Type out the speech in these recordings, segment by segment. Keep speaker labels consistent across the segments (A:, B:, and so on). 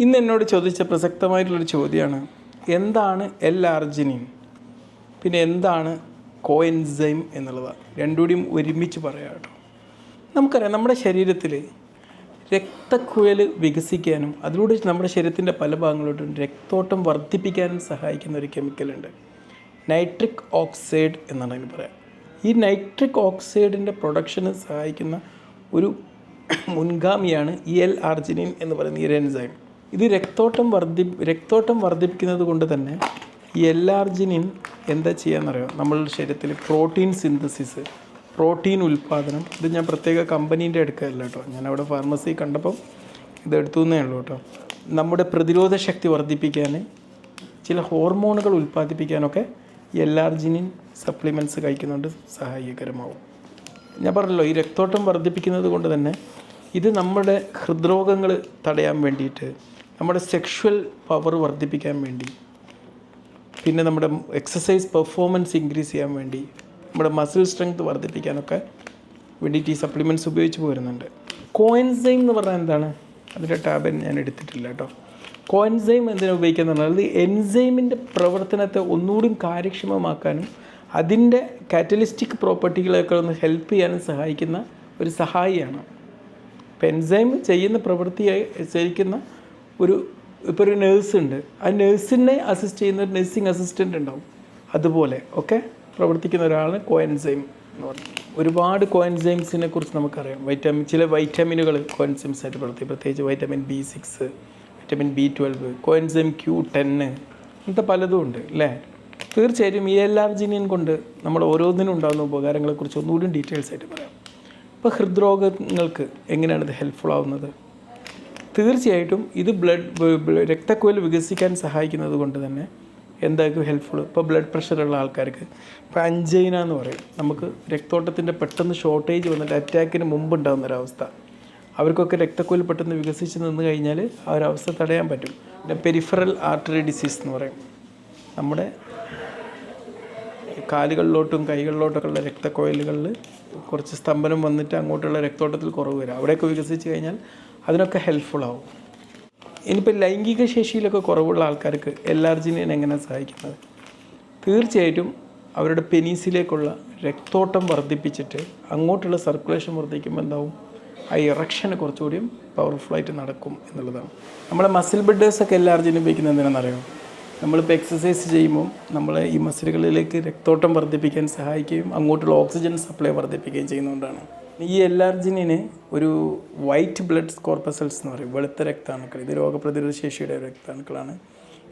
A: ഇന്ന് എന്നോട് ചോദിച്ച പ്രസക്തമായിട്ടുള്ളൊരു ചോദ്യമാണ് എന്താണ് എൽ ആർജിനിൻ പിന്നെ എന്താണ് കോഎൻസൈം എന്നുള്ളതാണ് രണ്ടുകൂടിയും ഒരുമിച്ച് പറയാം കേട്ടോ. നമുക്കറിയാം നമ്മുടെ ശരീരത്തിൽ രക്തക്കുഴൽ വികസിക്കാനും അതിലൂടെ നമ്മുടെ ശരീരത്തിന്റെ പല ഭാഗങ്ങളോട്ടും രക്തോട്ടം വർദ്ധിപ്പിക്കാനും സഹായിക്കുന്ന ഒരു കെമിക്കലുണ്ട് നൈട്രിക് ഓക്സൈഡ് എന്നാണ് അതിന് പറയാം. ഈ നൈട്രിക് ഓക്സൈഡിന്റെ പ്രൊഡക്ഷന് സഹായിക്കുന്ന ഒരു മുൻഗാമിയാണ് ഇ എൽ ആർജിനിൻ എന്ന് പറയുന്ന ഈ എൻസൈം ഇത് രക്തോട്ടം വർദ്ധി രക്തോട്ടം വർദ്ധിപ്പിക്കുന്നത് കൊണ്ട് തന്നെ ഈ എല്ലാർജിനിൻ എന്താ ചെയ്യാന്നറിയോ? നമ്മളുടെ ശരീരത്തിൽ പ്രോട്ടീൻ സിന്തസിസ് പ്രോട്ടീൻ ഉൽപ്പാദനം. ഇത് ഞാൻ പ്രത്യേക കമ്പനീന്റെ എടുക്കുകയല്ല കേട്ടോ. ഞാൻ അവിടെ ഫാർമസി കണ്ടപ്പം ഇത് എടുത്തു എന്നേ ഉള്ളൂ കേട്ടോ. നമ്മുടെ പ്രതിരോധ ശക്തി വർദ്ധിപ്പിക്കാൻ ചില ഹോർമോണുകൾ ഉൽപ്പാദിപ്പിക്കാനൊക്കെ ഈ എല്ലാർജിനിൻ സപ്ലിമെന്റ്സ് കഴിക്കുന്നുണ്ട് സഹായകരമാവും. ഞാൻ പറഞ്ഞല്ലോ ഈ രക്തോട്ടം വർദ്ധിപ്പിക്കുന്നത് കൊണ്ട് തന്നെ ഇത് നമ്മുടെ ഹൃദ്രോഗങ്ങൾ തടയാൻ വേണ്ടിയിട്ട് നമ്മുടെ സെക്ഷുവൽ പവർ വർദ്ധിപ്പിക്കാൻ വേണ്ടി പിന്നെ നമ്മുടെ എക്സസൈസ് പെർഫോമൻസ് ഇൻക്രീസ് ചെയ്യാൻ വേണ്ടി നമ്മുടെ മസിൽ സ്ട്രെങ്ത് വർദ്ധിപ്പിക്കാനൊക്കെ വേണ്ടിയിട്ട് ഈ സപ്ലിമെന്റ്സ് ഉപയോഗിച്ച് പോരുന്നുണ്ട്. കോയിൻസൈം എന്ന് പറഞ്ഞാൽ എന്താണ്? അതിന്റെ ടാബ് ഞാൻ എടുത്തിട്ടില്ല കേട്ടോ. കോയിൻസൈം എന്തിനാ ഉപയോഗിക്കുന്നത് പറഞ്ഞാൽ എൻസൈമിന്റെ പ്രവർത്തനത്തെ ഒന്നുകൂടി കാര്യക്ഷമമാക്കാനും അതിന്റെ കാറ്റലിസ്റ്റിക് പ്രോപ്പർട്ടികളൊക്കെ ഒന്ന് ഹെൽപ്പ് ചെയ്യാനും സഹായിക്കുന്ന ഒരു സഹായിയാണ്. ഇപ്പം എൻസൈം ചെയ്യുന്ന പ്രവൃത്തിയായി ചെയ്യിക്കുന്ന ഒരു ഇപ്പോൾ ഒരു നേഴ്സ് ഉണ്ട്. ആ നേഴ്സിനെ അസിസ്റ്റ് ചെയ്യുന്ന ഒരു നഴ്സിംഗ് അസിസ്റ്റന്റ് ഉണ്ടാവും. അതുപോലെ ഒക്കെ പ്രവർത്തിക്കുന്ന ഒരാളാണ് കോയൻസൈം എന്ന് പറയുന്നത് ഒരുപാട് കോയൻസൈംസിനെ കുറിച്ച് നമുക്കറിയാം. വൈറ്റമിൻ ചില വൈറ്റമിനുകൾ കോയൻസൈംസ് ആയിട്ട് പ്രവർത്തിക്കും പ്രത്യേകിച്ച് vitamin B six vitamin B twelve coenzyme Q ten അങ്ങനത്തെ പലതും ഉണ്ട് അല്ലേ തീർച്ചയായിട്ടും ഈ എല്ലാർജിനിയൻ കൊണ്ട് നമ്മൾ ഓരോന്നിനും ഉണ്ടാകുന്ന ഉപകാരങ്ങളെക്കുറിച്ച് ഒന്നുകൂടി ഡീറ്റെയിൽസ് ആയിട്ട് പറയാം. ഇപ്പോൾ ഹൃദ്രോഗങ്ങൾക്ക് എങ്ങനെയാണ് ഇത് ഹെൽപ്ഫുൾ ആവുന്നത്? തീർച്ചയായിട്ടും ഇത് ബ്ലഡ് രക്തക്കുഴൽ വികസിക്കാൻ സഹായിക്കുന്നത് കൊണ്ട് തന്നെ എന്തായിരിക്കും ഹെൽപ്ഫുൾ ഇപ്പോൾ ബ്ലഡ് പ്രഷറുള്ള ആൾക്കാർക്ക്. ഇപ്പോൾ അഞ്ചൈന എന്ന് പറയും. നമുക്ക് രക്തോട്ടത്തിന്റെ പെട്ടെന്ന് ഷോർട്ടേജ് വന്നിട്ട് അറ്റാക്കിന് മുമ്പ് ഉണ്ടാകുന്ന ഒരവസ്ഥ അവർക്കൊക്കെ രക്തക്കുഴൽ പെട്ടെന്ന് വികസിച്ച് നിന്ന് കഴിഞ്ഞാൽ ആ ഒരു അവസ്ഥ തടയാൻ പറ്റും. പിന്നെ പെരിഫറൽ ആർട്ടറി ഡിസീസ് എന്ന് പറയും. നമ്മുടെ കാലുകളിലോട്ടും കൈകളിലോട്ടൊക്കെ ഉള്ള രക്തക്കുഴലുകളിൽ കുറച്ച് സ്തംഭനം വന്നിട്ട് അങ്ങോട്ടുള്ള രക്തോട്ടത്തിൽ കുറവ് വരും. അവിടെയൊക്കെ വികസിച്ച് കഴിഞ്ഞാൽ അതിനൊക്കെ ഹെൽപ്ഫുൾ ആവും. ഇനിയിപ്പോൾ ലൈംഗിക ശേഷിയിലൊക്കെ കുറവുള്ള ആൾക്കാർക്ക് എല്ലാർജിനെയും എങ്ങനെ സഹായിക്കുന്നത്? തീർച്ചയായിട്ടും അവരുടെ പെനീസിലേക്കുള്ള രക്തോട്ടം വർദ്ധിപ്പിച്ചിട്ട് അങ്ങോട്ടുള്ള സർക്കുലേഷൻ വർദ്ധിക്കുമ്പോൾ എന്താവും? ആ ഇറക്ഷന് കുറച്ചുകൂടിയും പവർഫുള്ളായിട്ട് നടക്കും എന്നുള്ളതാണ്. നമ്മളെ മസിൽ ബിൽഡേഴ്സൊക്കെ എല്ലാർജിനും ഉപയോഗിക്കുന്നത് എന്തിനാണെന്നറിയോ നമ്മളിപ്പോൾ എക്സസൈസ് ചെയ്യുമ്പോൾ നമ്മൾ ഈ മസിലുകളിലേക്ക് രക്തോട്ടം വർദ്ധിപ്പിക്കാൻ സഹായിക്കുകയും അങ്ങോട്ടുള്ള ഓക്സിജൻ സപ്ലൈ വർദ്ധിപ്പിക്കുകയും ചെയ്യുന്നതുകൊണ്ടാണ്. ഈ എല്ലാർജിനിന് ഒരു വൈറ്റ് ബ്ലഡ് കോർപ്പസൽസ് എന്ന് പറയും. വെളുത്ത രക്താണുക്കൾ. ഇത് രോഗപ്രതിരോധ ശേഷിയുടെ രക്താണുക്കളാണ്.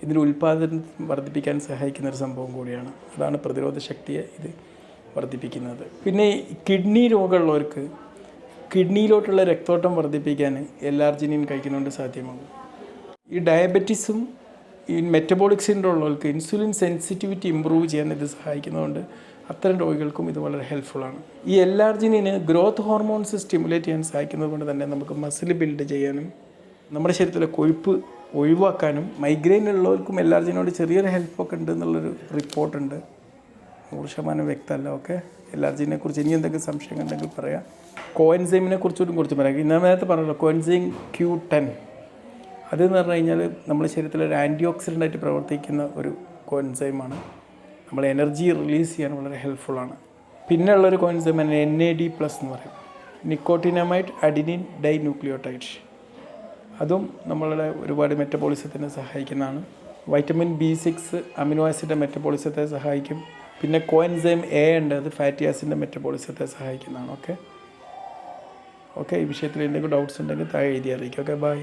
A: ഇതിന്റെ ഉൽപ്പാദനം വർദ്ധിപ്പിക്കാൻ സഹായിക്കുന്ന ഒരു സംഭവം കൂടിയാണ്. അതാണ് പ്രതിരോധ ശക്തിയെ ഇത് വർദ്ധിപ്പിക്കുന്നത്. പിന്നെ കിഡ്നി രോഗമുള്ളവർക്ക് കിഡ്നിയിലോട്ടുള്ള രക്തോട്ടം വർദ്ധിപ്പിക്കാൻ എല്ലാർജിനിൻ കഴിക്കുന്നതുകൊണ്ട് സാധ്യമാകും. ഈ ഡയബറ്റിസും ഈ മെറ്റബോളിക് സിൻഡ്രോം ഉള്ളവർക്ക് ഇൻസുലിൻ സെൻസിറ്റിവിറ്റി ഇമ്പ്രൂവ് ചെയ്യാൻ ഇത് സഹായിക്കുന്നതുകൊണ്ട് അത്തരം രോഗികൾക്കും ഇത് വളരെ ഹെൽപ്ഫുള്ളാണ് ഈ എല്ലാർജിനിന് ഗ്രോത്ത് ഹോർമോൺസ് സ്റ്റിമുലേറ്റ് ചെയ്യാൻ സഹായിക്കുന്നത് കൊണ്ട് തന്നെ നമുക്ക് മസിൽ ബിൽഡ് ചെയ്യാനും നമ്മുടെ ശരീരത്തിലെ കൊഴുപ്പ് ഒഴിവാക്കാനും മൈഗ്രെയിൻ ഉള്ളവർക്കും എല്ലാർജിനോട് ചെറിയൊരു ഹെൽപ്പൊക്കെ ഉണ്ട് എന്നുള്ളൊരു റിപ്പോർട്ടുണ്ട് നൂറ് ശതമാനം വ്യക്തമല്ല ഓക്കെ എല്ലാർജിനെ കുറിച്ച് ഇനി എന്തെങ്കിലും സംശയം ഉണ്ടെങ്കിൽ പറയാം. കോൻസൈമിനെ കുറിച്ചും കുറിച്ച് പറയാം. ഇന്ന നേരത്തെ പറഞ്ഞല്ലോ കോൻസൈം ക്യൂ ടെൻ അതെന്ന് പറഞ്ഞു കഴിഞ്ഞാൽ നമ്മുടെ ശരീരത്തിൽ ഒരു ആന്റി ഓക്സിഡന്റ് ആയിട്ട് പ്രവർത്തിക്കുന്ന ഒരു കോൻസൈമാണ് നമ്മൾ എനർജി റിലീസ് ചെയ്യാൻ വളരെ ഹെൽപ്ഫുള്ളാണ് പിന്നെ ഉള്ളൊരു കോൻസൈമാണ് എൻ എ ഡി പ്ലസ് എന്ന് പറയും. നിക്കോട്ടിനമൈറ്റ് അഡിനിൻ ഡൈ ന്യൂക്ലിയോടൈഡ് അതും നമ്മളുടെ ഒരുപാട് മെറ്റബോളിസത്തിനെ സഹായിക്കുന്നതാണ്. വൈറ്റമിൻ ബി സിക്സ് അമിനോ ആസിഡിന്റെ മെറ്റബോളിസത്തെ സഹായിക്കും. പിന്നെ കോൻസൈം എ ഉണ്ട് അത് ഫാറ്റി ആസിഡിന്റെ മെറ്റബോളിസത്തെ സഹായിക്കുന്നതാണ്. ഓക്കെ ഓക്കെ ഈ വിഷയത്തിൽ എന്തെങ്കിലും ഡൗട്ട്സ് ഉണ്ടെങ്കിൽ താഴെ എഴുതി അറിയിക്കും ഓക്കെ ബൈ